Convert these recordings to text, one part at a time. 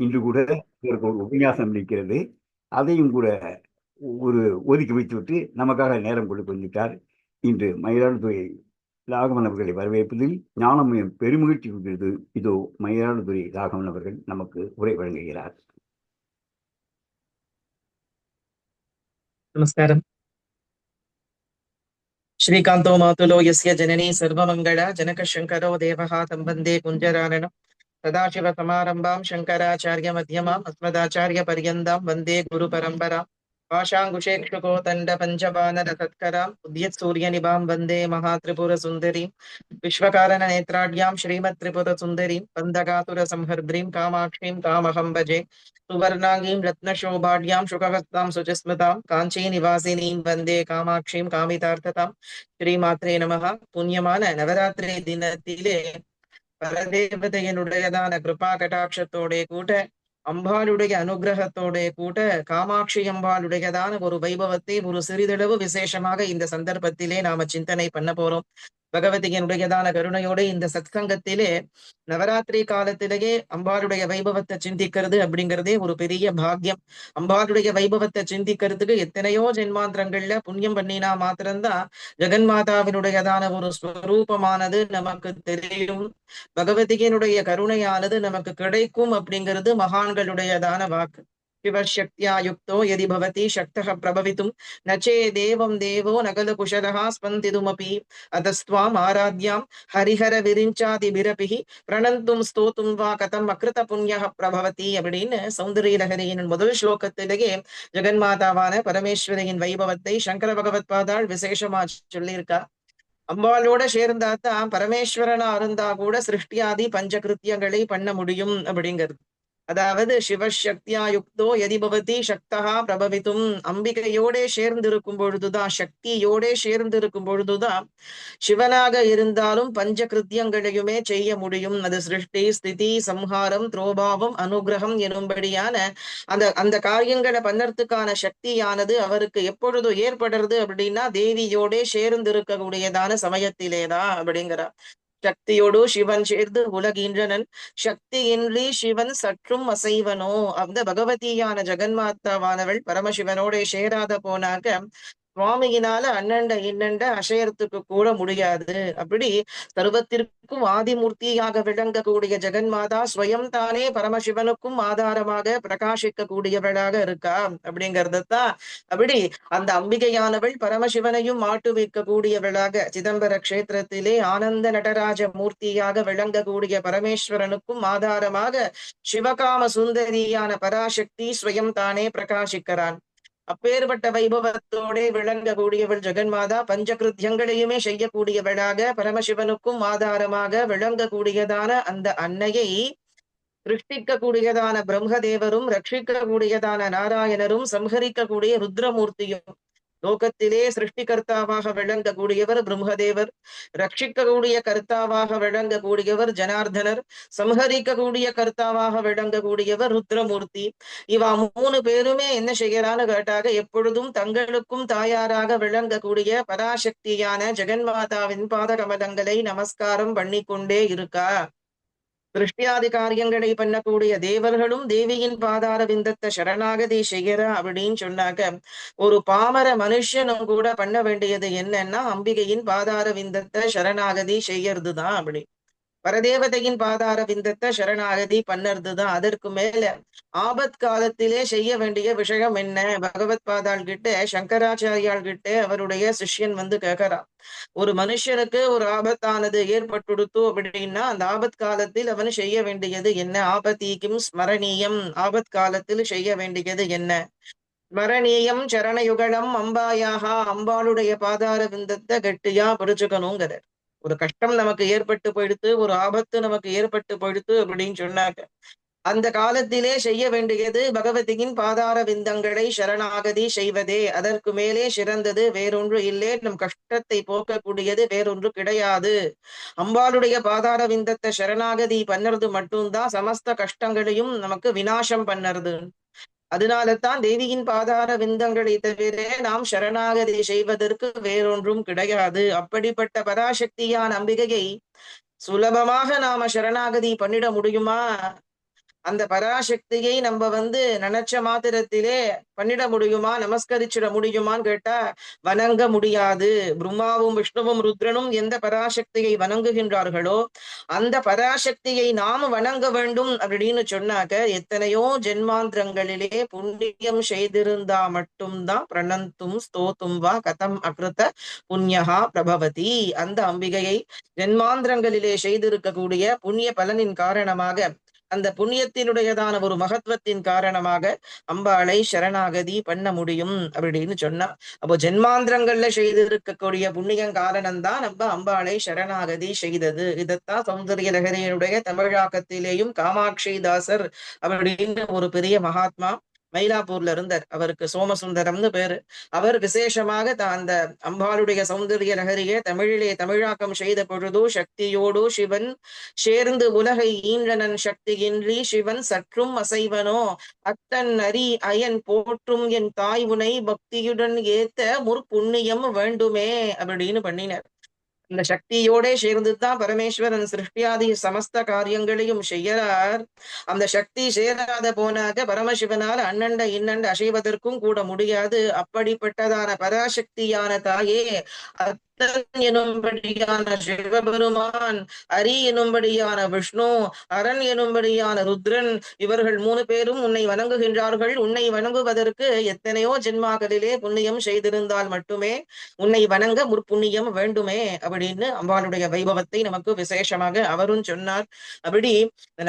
இன்று கூட இதற்கு ஒரு உபன்யாசம் இருக்கிறது அதையும் கூட ஒரு ஒதுக்கி வைத்துவிட்டு நமக்காக நேரம் கொடுத்து வந்துட்டார் இன்று மயிலாடுதுறை ராகவன் அவர்களை வரவேற்பதில் ஞானமயம் பெருமகிழ்ச்சி கொள்கிறது இதோ மயிலாடுதுறை ராகவன் அவர்கள் நமக்கு உரை வழங்குகிறார் नमस्कारम् श्रीकान्तो मातुलो यस्य जननी सर्वमङ्गल जनकशङ्करो देवः तं वन्दे कुञ्जराननं सदाशिवसमारम्भां शङ्कराचार्यमध्यमाम् अस्मदाचार्यपर्यन्तां वंदे गुरुपरम्पराम् पाशाङ्कुशेक्षुकोदण्डपञ्चवानरसत्कराम् उद्यत्सूर्यनिभां वंदे महात्रिपुरसुन्दरीं सुंदरी श्रीमत्त्रिपुरसुन्दरीं बन्धकातुरसंहर्द्रीं कामाक्षीं कामहं भजे सुवर्णांगीं रत्नशोभाढ्यां शुकहस्तां सुचस्मतां काञ्चीनिवासिनीं वंदे कामाक्षीं कामितार्थतां श्रीमात्रे नमः पुण्यमान नवरात्रि दिनतिले பரதேவதையனுடையதான கிருபா கட்டாட்சத்தோட கூட அம்பாளுடைய அனுகிரகத்தோட கூட காமாட்சி அம்பாளுடையதான ஒரு வைபவத்தை ஒரு சிறிதளவு விசேஷமாக இந்த சந்தர்ப்பத்திலே நாம சிந்தனை பண்ண போறோம். பகவதியினுடையதான கருணையோட இந்த சத்சங்கத்திலே நவராத்திரி காலத்திலேயே அம்பாளுடைய வைபவத்தை சிந்திக்கிறது அப்படிங்கிறதே ஒரு பெரிய பாக்கியம். அம்பாளுடைய வைபவத்தை சிந்திக்கிறதுக்கு எத்தனையோ ஜென்மாந்திரங்கள்ல புண்ணியம் பண்ணினா மாத்திரம்தான் ஜெகன்மாதாவினுடையதான ஒரு ஸ்வரூபமானது நமக்கு தெரியும். பகவதியினுடைய கருணையானது நமக்கு கிடைக்கும் அப்படிங்கிறது மகான்களுடையதான வாக்கு. சிவசக்தியா யுக்தோ எதி பவதி சக்தக பிரபவித்தும் நச்சே தேவம் தேவோ நகல குஷலः ஸ்பந்திதுமபி அதஸ்துவாம் ஆராத்யாம் ஹரிஹர விரிஞ்சாதி பிரபிகி பிரணந்தும் ஸ்தோத்தும் வா கதம் அக்ருத புண்ணிய பிரபவதி அப்படின்னு சௌந்தரிய லகரியின் முதல் ஸ்லோகத்திலேயே ஜெகன்மாதாவான பரமேஸ்வரியின் வைபவத்தை சங்கர பகவத் பாதாள் விசேஷமா சொல்லியிருக்கா அம்பாளோட சேர்ந்தாதான் பரமேஸ்வரனா இருந்தா கூட சிருஷ்டியாதி பஞ்சகிருத்தியங்களை பண்ண முடியும் அப்படிங்கிறது அதாவது சிவசக்தியா யுக்தோ எதிபவதி சக்தகா சக்தா பிரபவித்தும். அம்பிகையோட சேர்ந்திருக்கும் பொழுதுதான் சக்தியோட சேர்ந்திருக்கும் பொழுதுதான் சிவனாக இருந்தாலும் பஞ்ச கிருத்தியங்களையுமே செய்ய முடியும். அது சிருஷ்டி ஸ்திதி சம்ஹாரம் துரோபாவம் அனுகிரகம் எனும்படியான அந்த அந்த காரியங்களை பண்ணறதுக்கான சக்தியானது அவருக்கு எப்பொழுது ஏற்படுறது அப்படின்னா தேவியோட சேர்ந்திருக்கக்கூடியதான சமயத்திலேதான் அப்படிங்கிறார். சக்தியோடு சிவன் சேர்ந்து உலகின்றனன். சக்தி இன்றி சிவன் சற்றும் அசைவனோ. அந்த பகவதியான ஜெகன்மாதாவானவள் பரமசிவனோட சேராத போனாக சுவாமியினால அண்ணண்ட இன்னண்ட அசையறதுக்கு கூட முடியாது. அப்படி சர்வத்திற்கும் ஆதிமூர்த்தியாக விளங்கக்கூடிய ஜெகன்மாதா ஸ்வயம் தானே பரமசிவனுக்கும் ஆதாரமாக பிரகாசிக்க கூடியவளாக இருக்கா? அப்படிங்கறதான் அப்படி அந்த அம்பிகையானவள் பரமசிவனையும் மாட்டு வைக்க கூடியவளாக சிதம்பர கஷேத்திரத்திலே ஆனந்த நடராஜ மூர்த்தியாக விளங்கக்கூடிய பரமேஸ்வரனுக்கும் ஆதாரமாக சிவகாம சுந்தரியான பராசக்தி ஸ்வயம் தானே பிரகாசிக்கிறான். அப்பேற்பட்ட வைபவத்தோட விளங்கக்கூடியவள் ஜெகன்மாதா பஞ்சகிருத்தியங்களையுமே செய்யக்கூடியவளாக பரமசிவனுக்கும் ஆதாரமாக விளங்கக்கூடியதான அந்த அன்னையை சிருஷ்டிக்க கூடியதான பிரம்மதேவரும் ரட்சிக்க கூடியதான நாராயணரும் சம்ஹரிக்கக்கூடிய ருத்ரமூர்த்தியும் லோகத்திலே சிருஷ்டிகர்த்தாவாக விளங்கக்கூடியவர் பிரம்மதேவர் ரட்சிக்கக்கூடிய கர்த்தாவாக விளங்கக்கூடியவர் ஜனார்தனர் சம்ஹரிக்கக்கூடிய கர்த்தாவாக விளங்கக்கூடியவர் ருத்ரமூர்த்தி. இவா மூணு பேருமே என்ன செய்யறான்னு கேட்டாக எப்பொழுதும் தங்களுக்கும் தாயாராக விளங்கக்கூடிய பராசக்தியான ஜெகன்மாதாவின் பாதகமதங்களை நமஸ்காரம் பண்ணிக்கொண்டே இருக்கா. சிருஷ்டியாதி காரியங்களை பண்ணக்கூடிய தேவர்களும் தேவியின் பாதார விந்தத்தை சரணாகதி செய்யற அப்படின்னு சொன்னாக்க ஒரு பாமர மனுஷனும் கூட பண்ண வேண்டியது என்னன்னா அம்பிகையின் பாதார விந்தத்தை சரணாகதி செய்யறதுதான் அப்படி. பரதேவதையின் பாதார விந்தத்தை சரணாகதி பண்ணறதுதான். அதற்கு மேல ஆபத் காலத்திலே செய்ய வேண்டிய விஷயம் என்ன? பகவத் பாதாள் கிட்ட சங்கராச்சாரியால் கிட்ட அவருடைய சிஷ்யன் வந்து கேட்கறான் ஒரு மனுஷனுக்கு ஒரு ஆபத்தானது ஏற்பட்டுடுத்து அப்படின்னா அந்த ஆபத் காலத்தில் அவன் செய்ய வேண்டியது என்ன? ஆபத்தீக்கும் ஸ்மரணீயம். ஆபத் காலத்தில் செய்ய வேண்டியது என்ன? ஸ்மரணீயம் சரணயுகலம் அம்பாயாகா அம்பாளுடைய பாதார விந்தத்தை கெட்டியா பிடிச்சுக்கணுங்கிறார் ஒரு கஷ்டம் நமக்கு ஏற்பட்டு போயிடுத்து ஒரு ஆபத்து நமக்கு ஏற்பட்டு போயிடுத்து அப்படின்னு சொன்னாங்க. அந்த காலத்திலே செய்ய வேண்டியது பகவதியின் பாதார விந்தங்களை சரணாகதி செய்வதே. அதற்கு மேலே சிறந்தது வேறொன்று இல்லை. நம் கஷ்டத்தை போக்கக்கூடியது வேறொன்று கிடையாது. அம்பாளுடைய பாதார விந்தத்தை சரணாகதி பண்ணறது மட்டும்தான் சமஸ்த கஷ்டங்களையும் நமக்கு வினாசம் பண்ணறது. அதனால தான் தேவியின் பாதார விந்தங்களை தவிர நாம் சரணாகதி செய்வதற்கு வேறொன்றும் கிடையாது. அப்படிப்பட்ட பராசக்தியான அம்பிகையை சுலபமாக நாம சரணாகதி பண்ணிட முடியுமா? அந்த பராசக்தியை நம்ம வந்து நினைச்ச மாத்திரத்திலே பண்ணிட முடியுமா? நமஸ்கரிச்சிட முடியுமான்னு கேட்டா வணங்க முடியாது. பிரம்மாவும் விஷ்ணுவும் ருத்ரனும் எந்த பராசக்தியை வணங்குகின்றார்களோ அந்த பராசக்தியை நாம வணங்க வேண்டும் அப்படின்னு சொன்னாக்க எத்தனையோ ஜென்மாந்திரங்களிலே புண்ணியம் செய்திருந்தா மட்டும்தான் பிரணந்தும் ஸ்தோத்தும் வா கதம் அகிருத்த புண்ணியகா பிரபவதி. அந்த அம்பிகையை ஜென்மாந்திரங்களிலே செய்திருக்கக்கூடிய புண்ணிய பலனின் காரணமாக அந்த புண்ணியத்தினுடையதான ஒரு மகத்துவத்தின் காரணமாக அம்பாளை சரணாகதி பண்ண முடியும் அப்படின்னு சொன்னா அப்போ ஜென்மாந்திரங்கள்ல செய்திருக்கக்கூடிய புண்ணியம் காரணம்தான் நம்ம அம்பாளை சரணாகதி செய்தது. இதத்தான் சௌந்தரிய லகரியினுடைய தமிழாக்கத்திலேயும் காமாட்சி தாசர் அப்படின்னு ஒரு பெரிய மகாத்மா மயிலாப்பூர்ல இருந்தார். அவருக்கு சோமசுந்தரம்னு பேரு. அவர் விசேஷமாக அந்த அம்பாளுடைய சௌந்தரிய நகரியை தமிழிலே தமிழாக்கம் செய்த பொழுதோ சக்தியோடு சிவன் சேர்ந்து உலகை ஈன்றனன் சக்தியின்றி சிவன் சற்றும் அசைவனோ. அத்தன் அரி அயன் போற்றும் என் தாய் உனை பக்தியுடன் ஏத்த முற்புண்ணியம் வேண்டுமே அப்படின்னு பண்ணினார். இந்த சக்தியோட சேர்ந்துதான் பரமேஸ்வரன் சிருஷ்டியாதி சமஸ்த காரியங்களையும் செய்யறார் அந்த சக்தி சேராத போனாக பரமசிவனால் அண்ணண்ட இன்னண்ட அசைவதற்கும் கூட முடியாது. அப்படிப்பட்டதான பராசக்தியான தாயே எனும்படியான சிவபெருமான் அரி எனும்படியான விஷ்ணு அரண் எனும்படியான ருத்ரன் இவர்கள் மூணு பேரும் உன்னை வணங்குகின்றார்கள். உன்னை வணங்குவதற்கு எத்தனையோ ஜென்மாக்களிலே புண்ணியம் செய்திருந்தால் மட்டுமே உன்னை வணங்க முற்புண்ணியம் வேண்டுமே அப்படின்னு அம்பாளுடைய வைபவத்தை நமக்கு விசேஷமாக அவரும் சொன்னார். அப்படி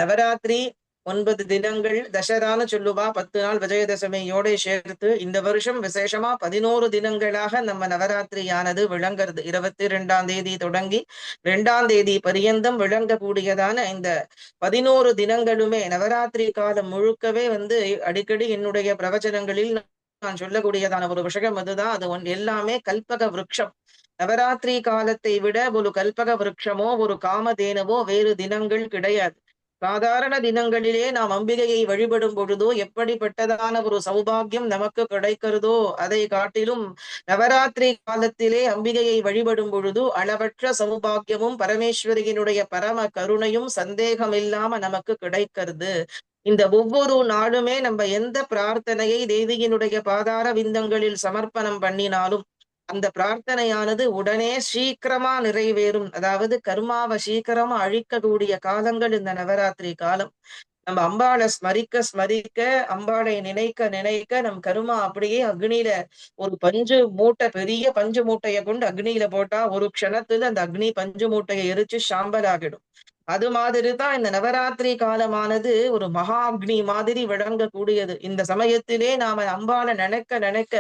நவராத்திரி ஒன்பது தினங்கள் தசரான்னு சொல்லுவா. பத்து நாள் விஜயதசமியோட சேர்த்து இந்த வருஷம் விசேஷமா பதினோரு தினங்களாக நம்ம நவராத்திரியானது விளங்குறது. இருபத்தி ரெண்டாம் தேதி தொடங்கி ரெண்டாம் தேதி பரியந்தம் விளங்கக்கூடியதான இந்த பதினோரு தினங்களுமே நவராத்திரி காலம் முழுக்கவே வந்து அடிக்கடி என்னுடைய பிரவச்சனங்களில் நான் சொல்லக்கூடியதான ஒரு விஷயம் அதுதான். அது ஒன் எல்லாமே கல்பக விருட்சம். நவராத்திரி காலத்தை விட ஒரு கல்பக விருட்சமோ ஒரு காமதேனவோ வேறு தினங்கள் கிடையாது. சாதாரண தினங்களிலே நாம் அம்பிகையை வழிபடும் பொழுதோ எப்படிப்பட்டதான ஒரு சௌபாகியம் நமக்கு கிடைக்கிறதோ அதை காட்டிலும் நவராத்திரி காலத்திலே அம்பிகையை வழிபடும் பொழுது அளவற்ற சௌபாகியமும் பரமேஸ்வரியினுடைய பரம கருணையும் சந்தேகம் இல்லாம நமக்கு கிடைக்கிறது. இந்த ஒவ்வொரு நாளுமே நம்ம எந்த பிரார்த்தனையை தேவியினுடைய பாதார விந்தங்களில் சமர்ப்பணம் பண்ணினாலும் அந்த பிரார்த்தனையானது உடனே சீக்கிரமா நிறைவேறும். அதாவது கர்மாவை சீக்கிரமா அழிக்கக்கூடிய காலங்கள் இந்த நவராத்திரி காலம். நம்ம அம்பாளை ஸ்மரிக்க ஸ்மரிக்க அம்பாளை நினைக்க நினைக்க நம் கருமா அப்படியே அக்னியில ஒரு பஞ்சு மூட்டை பெரிய பஞ்சு மூட்டைய கொண்டு அக்னியில போட்டா ஒரு க்ஷணத்துல அந்த அக்னி பஞ்சு மூட்டையை எரிச்சு சாம்பலாகிடும். அது மாதிரி தான் இந்த நவராத்திரி காலமானது ஒரு மகா அக்னி மாதிரி விளங்கக்கூடியது. இந்த சமயத்திலே நாம அம்பாளை நினைக்க நினைக்க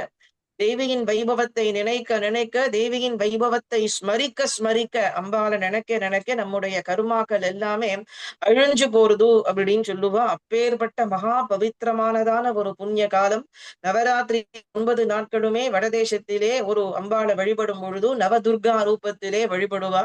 தேவியின் வைபவத்தை நினைக்க நினைக்க தேவியின் வைபவத்தை ஸ்மரிக்க ஸ்மரிக்க அம்பால நினைக்க நினைக்க நம்முடைய கருமாக்கள் எல்லாமே அழிஞ்சு போறது அப்படின்னு சொல்லுவா. அப்பேற்பட்ட மகா பவித்திரமானதான ஒரு புண்ணிய காலம். நவராத்திரி ஒன்பது நாட்களுமே வடதேசத்திலே ஒரு அம்பாளை வழிபடும் பொழுது நவதுர்கா ரூபத்திலே வழிபடுவா.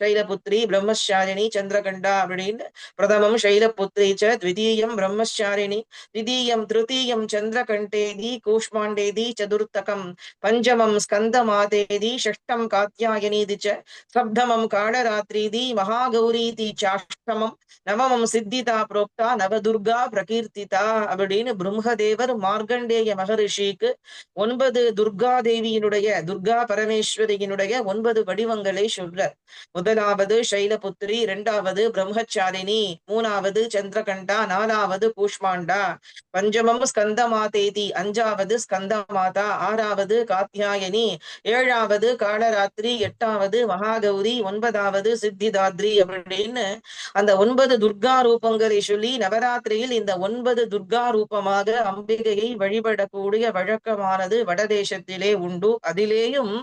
சைலபுத்திரி பிரம்மசாரிணி சந்திரகண்டா அப்படின்னு பிரதமம் சைலபுத்திரி ச த்விதீயம் பிரம்மசாரிணி திதீயம் திருத்தீயம் சந்திரகண்டேதி கூஷ்மாண்டேதி சதுர்த்தகம் பஞ்சமம் ஸ்கந்தமாதேதி ஷஷ்டம் காத்தியாயனீதி ச சப்தமம் காடராத்ரீதி மகாகௌரீதி சாஷ்டமம் நவமம் சித்திதா புரோக்தா நவதுர்கா பிரகீர்த்திதா அப்படின்னு பிரம்மதேவர் மார்கண்டேய மகரிஷிக்கு ஒன்பது துர்கா தேவியினுடைய துர்கா பரமேஸ்வரியினுடைய ஒன்பது வடிவங்களை சொல்றார். முதல் முதலாவது சைலபுத்திரி இரண்டாவது பிரம்மச்சாரிணி மூணாவது சந்திரகண்டா நாலாவது கூஷ்மாண்டா. பஞ்சமம் ஸ்கந்தமாதேதி அஞ்சாவது ஸ்கந்தமாதா ஆறாவது காத்தியாயனி ஏழாவது காலராத்திரி எட்டாவது மகாகௌரி ஒன்பதாவது சித்திதாத்ரி அப்படின்னு அந்த ஒன்பது துர்கா ரூபங்களை சொல்லி நவராத்திரியில் இந்த ஒன்பது துர்கா ரூபமாக அம்பிகையை வழிபடக்கூடிய வழக்கமானது வடதேசத்திலே உண்டு. அதிலேயும்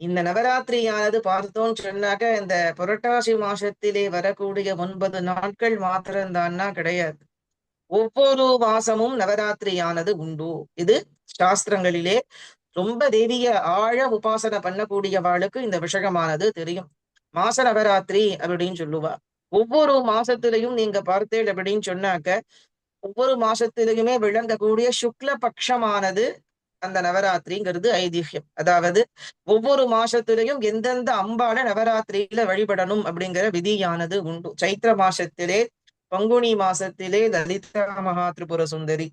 இந்த நவராத்திரியானது பார்த்தோம்னு சொன்னாக்க இந்த புரட்டாசி மாசத்திலே வரக்கூடிய ஒன்பது நாட்கள் மாத்திரம்தான்னா கிடையாது. ஒவ்வொரு மாசமும் நவராத்திரியானது உண்டு. இது சாஸ்திரங்களிலே ரொம்ப தேவிய ஆழ உபாசனை பண்ணக்கூடியவாளுக்கு இந்த விஷயமானது தெரியும். மாச நவராத்திரி அப்படின்னு சொல்லுவா. ஒவ்வொரு மாசத்திலையும் நீங்க பார்த்தேன் அப்படின்னு சொன்னாக்க ஒவ்வொரு மாசத்திலையுமே விளங்கக்கூடிய சுக்ல பட்சமானது அந்த நவராத்திரிங்கிறது ஐதிஹ்யம் அதாவது ஒவ்வொரு மாசத்திலையும் எந்தெந்த அம்பால நவராத்திரியில வழிபடணும் அப்படிங்கிற விதியானது உண்டு. சைத்திர மாசத்திலே பங்குனி மாசத்திலே லலிதா மகா திரிபுர சுந்தரி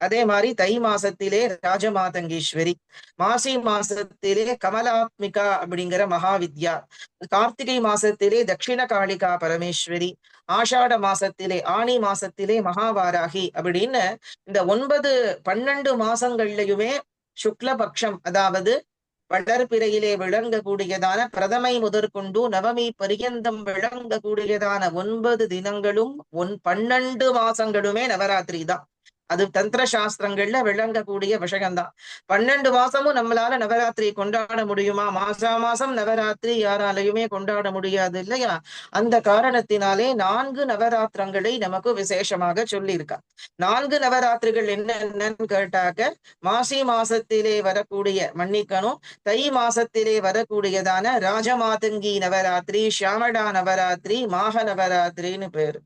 அதே மாதிரி தை மாசத்திலே ராஜமாதங்கீஸ்வரி மாசி மாசத்திலே கமலாத்மிகா அப்படிங்கிற மகாவித்யா கார்த்திகை மாசத்திலே தட்சிண காளிகா பரமேஸ்வரி ஆஷாட மாசத்திலே ஆணி மாசத்திலே மகாவாராகி அப்படின்னு இந்த ஒன்பது பன்னெண்டு மாசங்கள்லயுமே சுக்லபக்ஷம் அதாவது வளர்பிறையிலே விளங்கக்கூடியதான பிரதமை முதற்கொண்டு நவமி பரியந்தம் விளங்கக்கூடியதான ஒன்பது தினங்களும் ஒன் பன்னெண்டு மாசங்களுமே நவராத்திரி தான். அது தந்திர சாஸ்திரங்கள்ல விளங்கக்கூடிய விஷயம்தான். பன்னெண்டு மாசமும் நம்மளால நவராத்திரி கொண்டாட முடியுமா? மாசா மாசம் நவராத்திரி யாராலையுமே கொண்டாட முடியாது இல்லையா? அந்த காரணத்தினாலே நான்கு நவராத்திரங்களை நமக்கு விசேஷமாக சொல்லியிருக்கா நான்கு நவராத்திரிகள் என்னென்னு கேட்டாக்க மாசி மாசத்திலே வரக்கூடிய மன்னிக்கணும் தை மாசத்திலே வரக்கூடியதான ராஜமாதங்கி நவராத்திரி ஷியாமடா நவராத்திரி மாக நவராத்திரின்னு பேரு.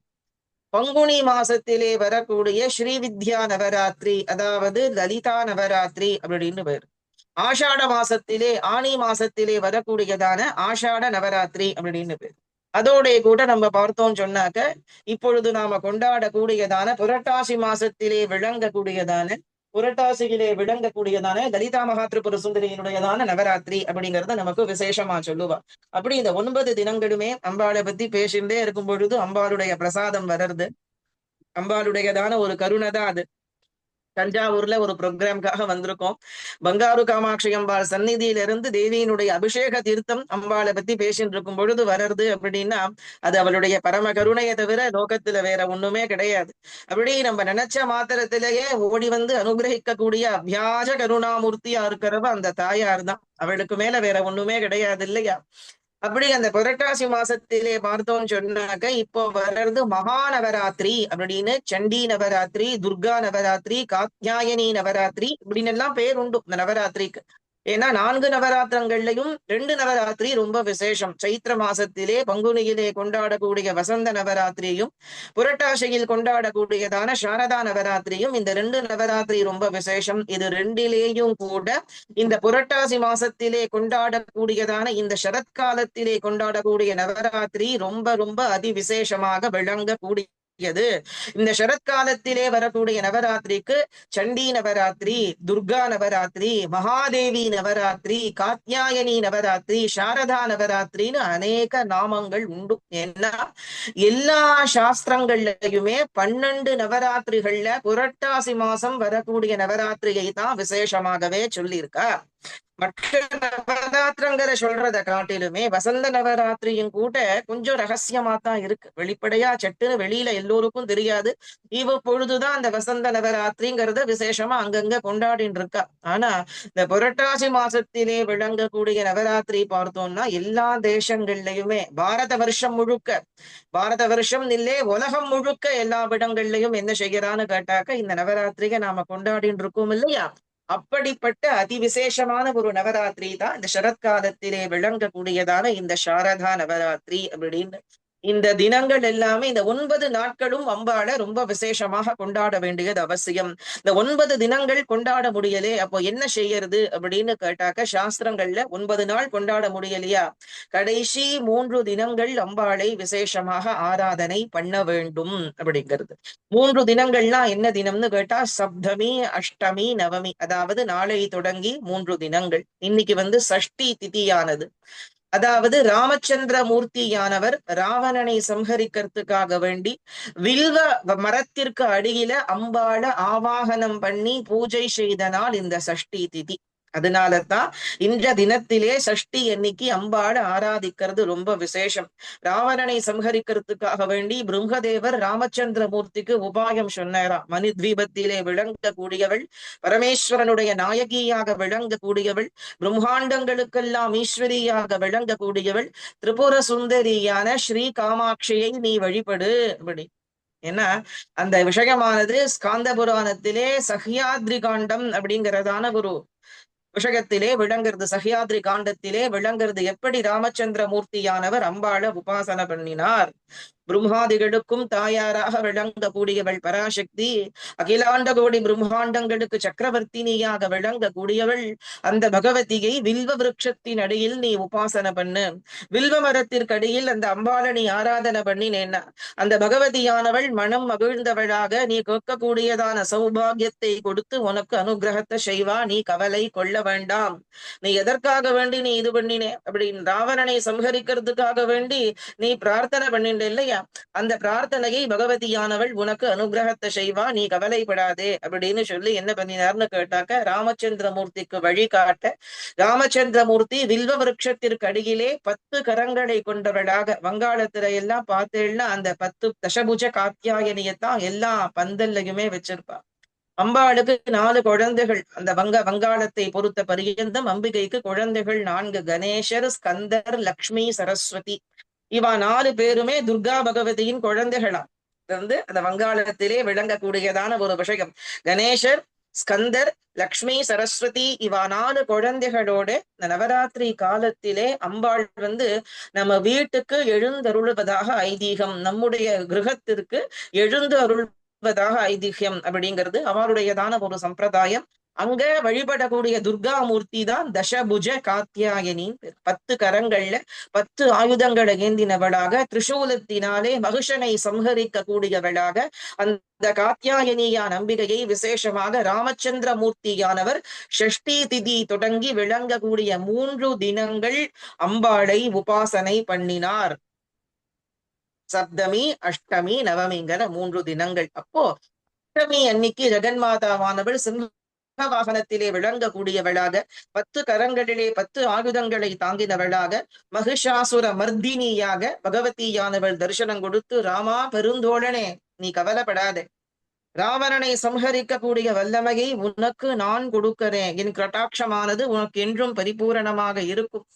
பங்குனி மாசத்திலே வரக்கூடிய ஸ்ரீவித்யா நவராத்திரி அதாவது லலிதா நவராத்திரி அப்படின்னு பேர். ஆஷாட மாசத்திலே ஆணி மாசத்திலே வரக்கூடியதான ஆஷாட நவராத்திரி அப்படின்னு பேர். அதோடைய கூட நம்ம பார்த்தோம் சொன்னாக்க இப்பொழுது நாம கொண்டாடக்கூடியதான புரட்டாசி மாசத்திலே விளங்கக்கூடியதான புரட்டாசியிலே விளங்கக்கூடியதான லலிதா மகாத்ரிபுர சுந்தரியினுடையதான நவராத்திரி அப்படிங்கறத நமக்கு விசேஷமா சொல்லுவா. அப்படி இந்த ஒன்பது தினங்களுமே அம்பாளை பத்தி பேசியிருந்தே இருக்கும் பொழுது அம்பாளுடைய பிரசாதம் வளருது. அம்பாளுடையதான ஒரு கருணை தான் அது. தஞ்சாவூர்ல ஒரு ப்ரோக்ராம்காக வந்திருக்கோம். பங்காரு காமாட்சி அம்பாள் சந்நிதியிலிருந்து தேவியினுடைய அபிஷேக தீர்த்தம் அம்பாளை பத்தி பேசிட்டு இருக்கும் பொழுது வர்றது அப்படின்னா அது அவளுடைய பரம கருணையை தவிர லோகத்துல வேற ஒண்ணுமே கிடையாது. அப்படி நம்ம நினைச்ச மாத்திரத்திலேயே ஓடி வந்து அனுகிரகிக்க கூடிய அபியாஜ கருணாமூர்த்தியா இருக்கிறவ அந்த தாயார் தான். அவளுக்கு மேல வேற ஒண்ணுமே கிடையாது இல்லையா? அப்படி அந்த புரட்டாசி மாசத்திலே பார்த்தோம்னு சொன்னாக்க இப்போ வர்றது மகா நவராத்திரி அப்படின்னு சண்டி நவராத்திரி துர்கா நவராத்திரி காத்யாயனி நவராத்திரி இப்படின்னு எல்லாம் பேர் உண்டு. இந்த நவராத்திரிக்கு. ஏன்னா நான்கு நவராத்திரங்கள்லையும் ரெண்டு நவராத்திரி ரொம்ப விசேஷம். சைத்திர மாசத்திலே பங்குனியிலே கொண்டாடக்கூடிய வசந்த நவராத்திரியும் புரட்டாசியில் கொண்டாடக்கூடியதான சாரதா நவராத்திரியும் இந்த ரெண்டு நவராத்திரி ரொம்ப விசேஷம். இது ரெண்டிலேயும் கூட இந்த புரட்டாசி மாசத்திலே கொண்டாடக்கூடியதான இந்த சரத்காலத்திலே கொண்டாடக்கூடிய நவராத்திரி ரொம்ப ரொம்ப அதிவிசேஷமாக விளங்கக்கூடிய இந்த சரத்காலத்திலே வரக்கூடிய நவராத்திரிக்கு சண்டி நவராத்திரி துர்கா நவராத்திரி மகாதேவி நவராத்திரி காத்யாயனி நவராத்திரி சாரதா நவராத்திரின்னு அநேக நாமங்கள் உண்டு. ஏன்னா எல்லா சாஸ்திரங்கள்லயுமே பன்னெண்டு நவராத்திரிகள்ல புரட்டாசி மாசம் வரக்கூடிய நவராத்திரியை தான் விசேஷமாகவே சொல்லியிருக்கார். மற்ற நவராத்திரங்களை சொல்றத காட்டிலுமே வசந்த நவராத்திரியும் கூட கொஞ்சம் ரகசியமா தான் இருக்கு. வெளிப்படையா சட்டுன்னு வெளியில எல்லோருக்கும் தெரியாது. இவ பொழுதுதான் அந்த வசந்த நவராத்திரிங்கிறத விசேஷமா அங்கங்க கொண்டாடின்னு இருக்கா ஆனா இந்த புரட்டாசி மாசத்திலே விளங்கக்கூடிய நவராத்திரி பார்த்தோம்னா எல்லா தேசங்கள்லயுமே பாரத வருஷம் முழுக்க பாரத வருஷம் இல்லே உலகம் முழுக்க எல்லா இடங்கள்லயும் என்ன செய்யறான்னு கேட்டாக்க இந்த நவராத்திரியை நாம கொண்டாடின்னு இருக்கோம் இல்லையா? அப்படிப்பட்ட அதிவிசேஷமான ஒரு நவராத்திரி தான் இந்த சரத்காலத்திலே விளங்கக்கூடியதான இந்த சாரதா நவராத்திரி அப்படின்னு இந்த தினங்கள் எல்லாமே இந்த ஒன்பது நாட்களும் அம்பாளை ரொம்ப விசேஷமாக கொண்டாட வேண்டியது அவசியம். இந்த ஒன்பது தினங்கள் கொண்டாட முடியலே அப்போ என்ன செய்யறது அப்படின்னு கேட்டாக்க சாஸ்திரங்கள்ல ஒன்பது நாள் கொண்டாட முடியலையா? கடைசி மூன்று தினங்கள் அம்பாளை விசேஷமாக ஆராதனை பண்ண வேண்டும் அப்படிங்கிறது. மூன்று தினங்கள்னா என்ன தினம்னு கேட்டா சப்தமி அஷ்டமி நவமி. அதாவது நாளை தொடங்கி மூன்று தினங்கள். இன்னைக்கு வந்து சஷ்டி திதியானது. அதாவது ராமச்சந்திர மூர்த்தியானவர் ராவணனை சம்ஹரிக்கிறதுக்காக வேண்டி வில்வ மரத்திற்கு அடியில அம்பாள ஆவாகனம் பண்ணி பூஜை செய்த நாள் இந்த சஷ்டி திதி. அதனாலதான் இன்ற தினத்திலே சஷ்டி எண்ணிக்கை அம்பாடு ஆராதிக்கிறது ரொம்ப விசேஷம். ராவணனை சம்ஹரிக்கிறதுக்காக வேண்டி பிரம்மதேவர் ராமச்சந்திர மூர்த்திக்கு உபாயம் சொன்னாராம். மனு தீபத்திலே விளங்கக்கூடியவள் பரமேஸ்வரனுடைய நாயகியாக விளங்கக்கூடியவள் பிரம்மாண்டங்களுக்கெல்லாம் ஈஸ்வரியாக விளங்கக்கூடியவள் திரிபுர சுந்தரியான ஸ்ரீ காமாட்சியை நீ வழிபடு. அப்படி. ஏன்னா அந்த விஷயமானது ஸ்காந்த புராணத்திலே சஹ்யாத்ரி காண்டம் அப்படிங்கிறதான ஒரு விஷயத்திலே விளங்குறது சஹ்யாத்ரி காண்டத்திலே விளங்குறது எப்படி ராமச்சந்திர மூர்த்தியானவர் அம்பாள உபாசனை பண்ணினார்? பிரம்மாதிகளுக்கும் தாயாராக விளங்கக்கூடியவள் பராசக்தி அகிலாண்ட கோடி பிரம்மாண்டங்களுக்கு சக்கரவர்த்தினியாக விளங்கக்கூடியவள் அந்த பகவதியை வில்வ விருட்சத்தின் அடியில் நீ உபாசனை பண்ணு வில்வ மரத்திற்கடியில் அந்த அம்பாளை நீ ஆராதனை பண்ணினேன்னா அந்த பகவதியானவள் மனம் மகிழ்ந்தவளாக நீ கேட்கக்கூடியதான சௌபாகியத்தை கொடுத்து உனக்கு அனுகிரகத்தை செய்வா நீ கவலை கொள்ள வேண்டாம் நீ எதற்காக வேண்டி நீ இது பண்ணினே அப்படின்னு ராவணனை சம்ஹரிக்கிறதுக்காக வேண்டி நீ பிரார்த்தனை பண்ணிட்ட இல்லையா அந்த பிரார்த்தனையை பகவதியானவள் உனக்கு அனுகிரகத்தை செய்வா நீ கவலைப்படாதே அப்படின்னு சொல்லி என்ன பண்ணினார்னு கேட்டாக்க ராமச்சந்திரமூர்த்திக்கு வழிகாட்ட ராமச்சந்திரமூர்த்தி வில்வ விருட்சத்திற்கு அடியிலே பத்து கரங்களை கொண்டவளாக வங்காளத்துல எல்லாம் பார்த்தேன்னா அந்த பத்து தசபுஜ காத்தியாயனியத்தான் எல்லா பந்தல்லையுமே வச்சிருப்பா. அம்பாளுக்கு நாலு குழந்தைகள் அந்த வங்க வங்காளத்தை பொறுத்த பரியந்தம் அம்பிகைக்கு குழந்தைகள் நான்கு கணேசர் ஸ்கந்தர் லக்ஷ்மி சரஸ்வதி. இவா நாலு பேருமே துர்கா பகவதியின் குழந்தைகளாம். வந்து அந்த வங்காளத்திலே விளங்கக்கூடியதான ஒரு விஷயம். கணேசர் ஸ்கந்தர் லக்ஷ்மி சரஸ்வதி இவா நாலு குழந்தைகளோட இந்த நவராத்திரி காலத்திலே அம்பாள் வந்து நம்ம வீட்டுக்கு எழுந்தருளுவதாக ஐதீகம் நம்முடைய கிரகத்திற்கு எழுந்து அருள்வதாக ஐதீகம் அப்படிங்கிறது அவளுடையதான ஒரு சம்பிரதாயம். அங்க வழிபடக்கூடிய துர்கா மூர்த்தி தான் தசபுஜ காத்தியாயனி. பத்து கரங்கள்ல பத்து ஆயுதங்களை ஏந்தினவளாக திரிசூலத்தினாலே மகிஷனை சம்ஹரிக்க கூடியவளாக அந்த காத்தியாயனியா நம்பிக்கையை விசேஷமாக ராமச்சந்திர மூர்த்தியானவர் ஷஷ்டி திதி தொடங்கி விளங்கக்கூடிய மூன்று தினங்கள் அம்பாளை உபாசனை பண்ணினார். சப்தமி அஷ்டமி நவமிங்கிற மூன்று தினங்கள். அப்போ அஷ்டமி அன்னைக்கு ஜெகன்மாதாவானவள் சிங்க வாகனத்திலே விளங்கக்கூடியவளாக பத்து கரங்களிலே பத்து ஆயுதங்களை தாங்கினவளாக மகிஷாசுர மர்தினியாக பகவதியானவள் தரிசனம் கொடுத்து ராமா பெருந்தோழனே நீ கவலைப்படாதே. ராவணனை சம்ஹரிக்கக்கூடிய வல்லமையை உனக்கு நான் கொடுக்கிறேன். என் கட்டாட்சமானது உனக்கு என்றும் பரிபூரணமாக இருக்கும்.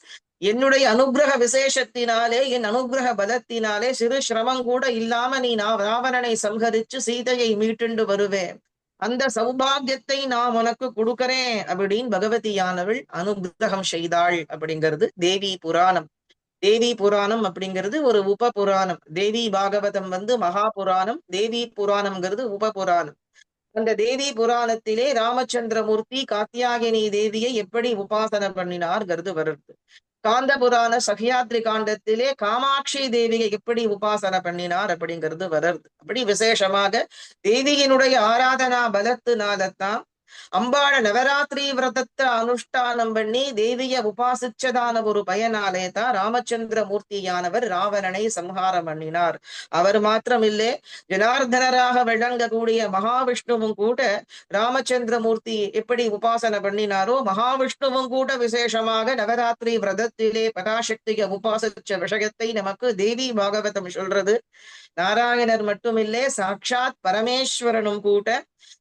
என்னுடைய அனுகிரக விசேஷத்தினாலே என் அனுகிரக பலத்தினாலே சிறு சிரமம் கூட இல்லாம நீ நான் ராவணனை சம்ஹரிச்சு சீதையை மீட்டுண்டு வருவேன். அந்த சௌபாகியத்தை நான் உனக்கு கொடுக்கறேன் அப்படின்னு பகவதியானவள் அனுகிரகம் செய்தாள் அப்படிங்கிறது தேவி புராணம். தேவி புராணம் அப்படிங்கிறது ஒரு உப புராணம் தேவி பாகவதம் வந்து மகா புராணம் தேவி புராணம்ங்கிறது உப புராணம் அந்த தேவி புராணத்திலே ராமச்சந்திரமூர்த்தி காத்தியாகினி தேவியை எப்படி உபாசனம் பண்ணினார்ங்கிறது வருது. காந்த புராண சகியாத்ரி காண்டத்திலே காமாட்சி தேவியை எப்படி உபாசனை பண்ணினார் அப்படிங்கிறது வருது அப்படி விசேஷமாக தேவியினுடைய ஆராதனா பலத்தினாலத்தான் அம்பாள நவராத்திரி விரதத்தை அனுஷ்டானம் பண்ணி தேவிய உபாசிச்சதான ஒரு பயனாலே தான் ராமச்சந்திர மூர்த்தியானவர் ராவணனை சம்ஹாரம் பண்ணினார். அவர் மாத்திரமில்லே ஜனார்தனராக விளங்கக்கூடிய மகாவிஷ்ணுவும் கூட ராமச்சந்திர மூர்த்தி எப்படி உபாசனை பண்ணினாரோ மகாவிஷ்ணுவும் கூட விசேஷமாக நவராத்திரி விரதத்திலே பராசக்திய உபாசிச்ச விஷயத்தை நமக்கு தேவி பாகவதம் சொல்றது. நாராயணர் மட்டுமில்லே சாட்சாத் பரமேஸ்வரனும் கூட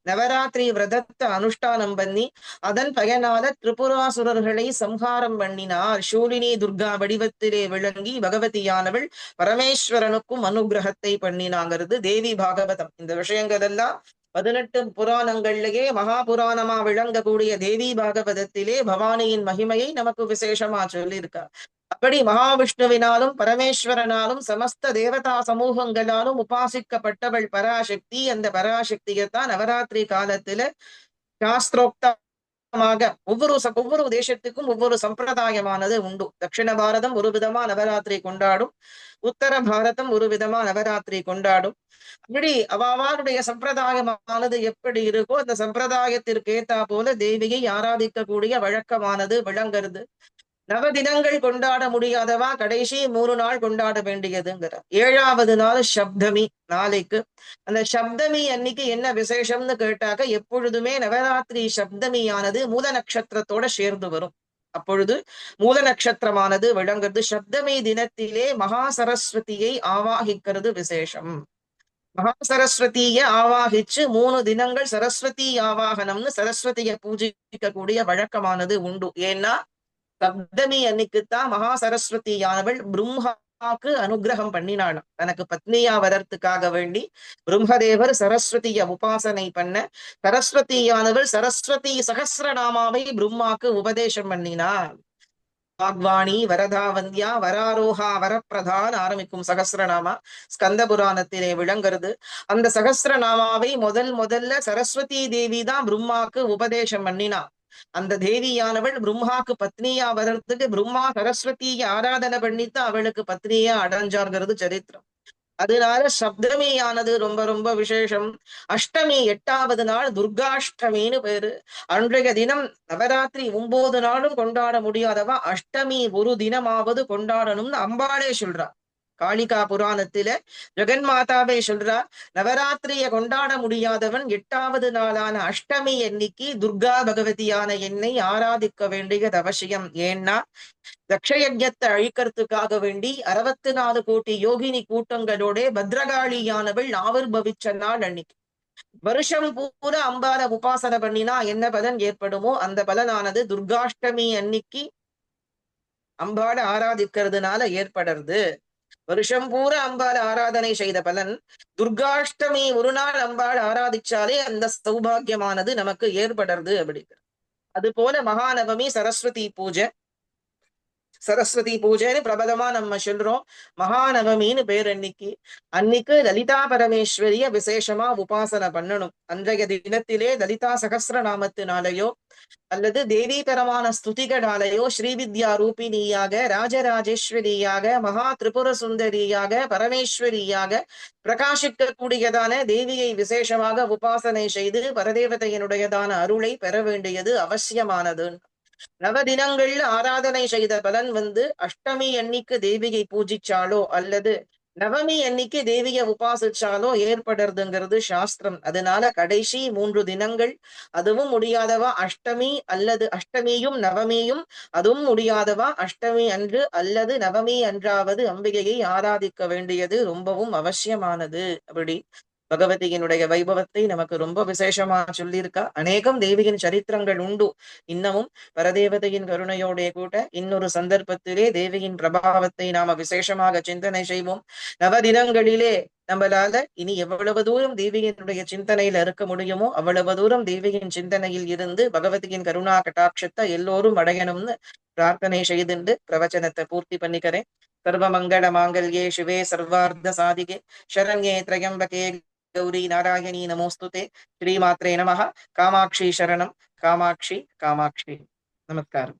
நவராத்திரி விரதத்தை அனுஷ்டானம் பண்ணி அதன் பயனால திரிபுராசுரர்களை சம்ஹாரம் பண்ணினார். சூலினி துர்கா வடிவத்திலே விளங்கி பகவதியானவள் பரமேஸ்வரனுக்கும் அனுகிரகத்தை பண்ணினாங்கிறது தேவி பாகவதம். இந்த விஷயங்களெல்லாம் பதினெட்டு புராணங்கள்லயே மகா புராணமா விளங்கக்கூடிய தேவி பாகவதத்திலே பவானியின் மகிமையை நமக்கு விசேஷமா சொல்லியிருக்கா அப்படி மகாவிஷ்ணுவினாலும் பரமேஸ்வரனாலும் சமஸ்த தேவதா சமூகங்களாலும் உபாசிக்கப்பட்டவள் பராசக்தி. அந்த பராசக்தியைத்தான் நவராத்திரி காலத்துல சாஸ்திரோக்தமாக ஒவ்வொரு ஒவ்வொரு தேசத்துக்கும் ஒவ்வொரு சம்பிரதாயமானது உண்டு. தட்சிண பாரதம் ஒரு விதமா நவராத்திரி கொண்டாடும். உத்தர பாரதம் ஒரு விதமா நவராத்திரி கொண்டாடும். அப்படி அவாவாருடைய சம்பிரதாயமானது எப்படி இருக்கோ அந்த சம்பிரதாயத்திற்கு ஏத்தா போல தேவியை ஆராதிக்கக்கூடிய வழக்கமானது விளங்குறது. நவ தினங்கள் கொண்டாட முடியாதவா? கடைசி மூணு நாள் கொண்டாட வேண்டியதுங்கிறார். ஏழாவது நாள் சப்தமி நாளைக்கு. அந்த சப்தமி அன்னைக்கு என்ன விசேஷம்னு கேட்டாக்க எப்பொழுதுமே நவராத்திரி சப்தமியானது மூல நட்சத்திரத்தோட சேர்ந்து வரும். அப்பொழுது மூல நட்சத்திரமானது விளங்குறது சப்தமி தினத்திலே மகா சரஸ்வதியை ஆவாகிக்கிறது விசேஷம். மகா சரஸ்வதிய ஆவாகிச்சு மூணு தினங்கள் சரஸ்வதி ஆவாகனம்னு சரஸ்வதியை பூஜிக்கக்கூடிய வழக்கமானது உண்டு. ஏன்னா சப்தமி அன்னைக்குத்தான் மகா சரஸ்வதியானவள் பிரம்மாக்கு அனுகிரகம் பண்ணினாளாம். தனக்கு பத்னியா வரத்துக்காக வேண்டி பிரம்மதேவர் சரஸ்வதிய உபாசனை பண்ண சரஸ்வதியானவள் சரஸ்வதி சகசிரநாமாவை பிரம்மாக்கு உபதேசம் பண்ணினார் வாக்வாணி வரதாவந்தியா வராரோகா வரப்பிரதான் ஆரம்பிக்கும் சகஸ்ரநாமா ஸ்கந்த புராணத்திலே விளங்குறது. அந்த சகசிரநாமாவை முதல் முதல்ல சரஸ்வதி தேவி தான் பிரம்மாக்கு உபதேசம் பண்ணினா அந்த தேவியானவள் பிரம்மாக்கு பத்னியா வர்றதுக்கு பிரம்மா சரஸ்வதியை ஆராதனை பண்ணித்தான் அவளுக்கு பத்னியா அடைஞ்சார்கிறது சரித்திரம். அதனால சப்தமியானது ரொம்ப ரொம்ப விசேஷம். அஷ்டமி எட்டாவது நாள் துர்காஷ்டமின்னு பேரு. அன்றைய தினம் நவராத்திரி ஒன்பது நாளும் கொண்டாட முடியாதவா அஷ்டமி ஒரு தினமாவது கொண்டாடணும்னு அம்பாளே சொல்றா. காளிகா புராணத்துல ஜெகன் மாதாவே சொல்றா நவராத்திரிய கொண்டாட முடியாதவன் எட்டாவது நாளான அஷ்டமி எண்ணிக்கு துர்கா பகவதியான என்னை ஆராதிக்க வேண்டியது அவசியம். ஏன்னா தக்ஷயஜத்தை அழிக்கிறதுக்காக வேண்டி அறுபத்தி நாலு கோடி யோகினி கூட்டங்களோட பத்ரகாளியானவள் ஆவிர்பவிச்ச நாள் அன்னைக்கு. வருஷம் பூரா அம்பால உபாசனை பண்ணினா என்ன பலன் ஏற்படுமோ அந்த பலனானது துர்காஷ்டமி அன்னைக்கு அம்பாட ஆராதிக்கிறதுனால ஏற்படுறது. வருஷம் பூரா அம்பாள் ஆராதனை செய்த பலன். துர்காஷ்டமி ஒரு நாள் அம்பாள் ஆராதிச்சாலே அந்த சௌபாகியமானது நமக்கு ஏற்படுறது அப்படிங்கிறது அது போல மகாநவமி சரஸ்வதி பூஜை சரஸ்வதி பூஜைன்னு பிரபலமா நம்ம சொல்றோம். மகாநவமின்னு பேர் அன்னைக்கு. அன்னைக்கு லலிதா பரமேஸ்வரிய விசேஷமா உபாசனை பண்ணணும். அன்றைய தினத்திலே லலிதா சகசிரநாமத்தினாலேயோ அல்லது தேவீகரமான ஸ்துதிகளாலேயோ ஸ்ரீவித்யா ரூபிணியாக ராஜராஜேஸ்வரியாக மகா திரிபுர சுந்தரியாக பரமேஸ்வரியாக பிரகாசிக்கக்கூடியதான தேவியை விசேஷமாக உபாசனை செய்து பரதேவதையினுடையதான அருளை பெற வேண்டியது அவசியமானது நவதினங்கள்ல ஆராதனை செய்த பலன் வந்து அஷ்டமி அன்னைக்கு தேவியை பூஜிச்சாலோ அல்லது நவமி அன்னைக்கு தேவியை உபாசிச்சாலோ ஏற்படுறதுங்கிறது சாஸ்திரம். அதனால கடைசி மூன்று தினங்கள் அதுவும் முடியாதவா அஷ்டமி அல்லது அஷ்டமியும் நவமியும் அதுவும் முடியாதவா அஷ்டமி அன்று அல்லது நவமி அன்றாவது அம்பிகையை ஆராதிக்க வேண்டியது ரொம்பவும் அவசியமானது அப்படி. பகவதியினுடைய வைபவத்தை நமக்கு ரொம்ப விசேஷமா சொல்லியிருக்கா. அநேகம் தேவியின் சரித்திரங்கள் உண்டு. இன்னமும் பரதேவதையின் கருணையோட கூட இன்னொரு சந்தர்ப்பத்திலே தேவியின் பிரபாவத்தை நாம விசேஷமாக சிந்தனை செய்வோம். நவதினங்களிலே நம்மளால இனி எவ்வளவு தூரம் தேவியினுடைய சிந்தனையில இருக்க முடியுமோ அவ்வளவு தூரம் தேவியின் சிந்தனையில் இருந்து பகவதியின் கருணா கட்டாட்சத்தை எல்லோரும் அடையணும்னு பிரார்த்தனை செய்துண்டு பிரவச்சனத்தை பூர்த்தி பண்ணிக்கிறேன். சர்வமங்கள மாங்கல்யே சிவே சர்வார்த்த சாதிகே சரண்யே திரையம்பகே கௌரி நாராயணி நமோஸ்துதே ஸ்ரீமாத்ரே நமக காமாட்சி சரணம் காமாட்சி காமாட்சி நமஸ்காரம்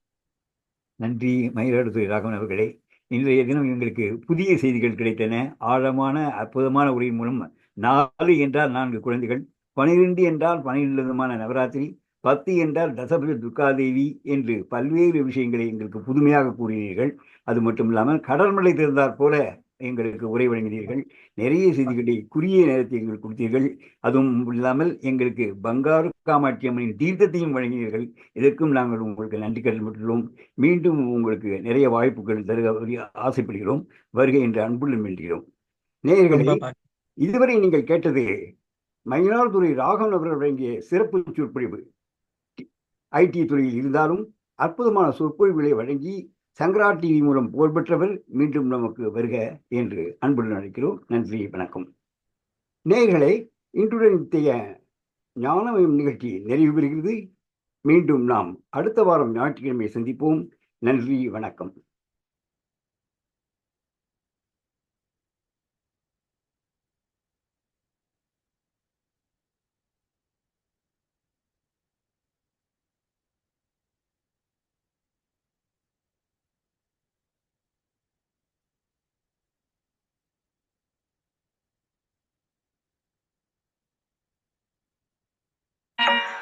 நன்றி மயிலாடுதுறை ராகவன் அவர்களே. இன்றைய தினம் எங்களுக்கு புதிய செய்திகள் கிடைத்தன. ஆழமான அற்புதமான உரையின் மூலம் நாலு என்றால் நான்கு குழந்தைகள் பனிரெண்டு என்றால் பனிரெண்டு விதமான நவராத்திரி பத்து என்றால் தசபதி துர்காதேவி என்று பல்வேறு விஷயங்களை எங்களுக்கு புதுமையாக கூறினீர்கள். அது மட்டும் இல்லாமல் கடல்மலை திறந்தாற் போல எங்களுக்கு உரை வழங்கினீர்கள். நிறைய செய்திகளை குறுகிய நேரத்தை எங்களுக்கு கொடுத்தீர்கள். அதுவும் இல்லாமல் எங்களுக்கு பங்காரு காமாட்சி அம்மனின் தீர்த்தத்தையும் வழங்கினீர்கள். இதற்கும் நாங்கள் உங்களுக்கு நன்றி கடன்பட்டுள்ளோம் மீண்டும் உங்களுக்கு நிறைய வாய்ப்புகள் தருக ஆசைப்படுகிறோம். வருகை என்று அன்புடன் வேண்டுகிறோம். நேயர்களே இதுவரை நீங்கள் கேட்டது மயிலாடுதுறை ராகவன் அவர்கள் வழங்கிய சிறப்பு சொற்பொழிவு. ஐடி துறையில் இருந்தாலும் அற்புதமான சொற்பொழிவுகளை வழங்கி சங்கரா டிவி மூலம் புகழ்பெற்றவர் மீண்டும் நமக்கு வருக என்று அன்புடன் அழைக்கிறோம். நன்றி வணக்கம். நேர்களை இன்றுடன் இத்தகைய ஞானமயம் நிகழ்ச்சி நிறைவு பெறுகிறது. மீண்டும் நாம் அடுத்த வாரம் ஞாயிற்றுக்கிழமை சந்திப்போம். நன்றி வணக்கம்.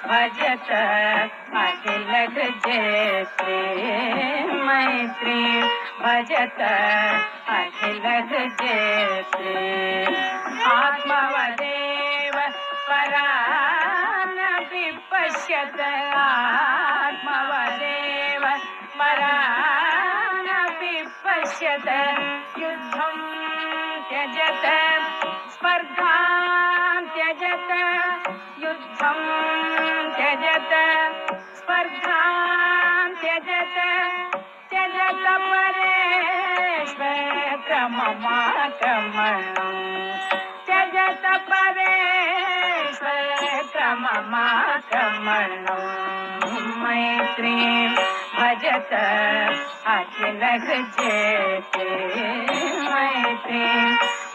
भजत अखिलक जैसे मैत्री भजत अखिलक जैसे परा परानपि पश्यत आत्मवदेव परा पश्यत युद्ध त्यजत, स्पर्धा त्यजत, युद्ध त्यजत परेश्वरममाकमणम् त्यजत परेश्वरममाकमणम् मैत्रीं भजत अखिल जेते मैत्री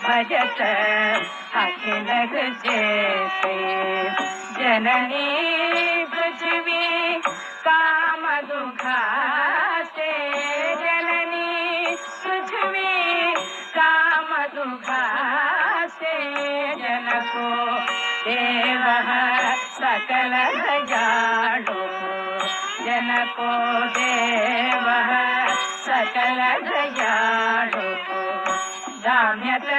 भजत अखिल जेते जननी पृथ्वी ಸಕಲ ಜಾಡು ಜನಕೋ ದೇವ ಸಕಲ ಜಾಡು ದಾಮ್ಯತ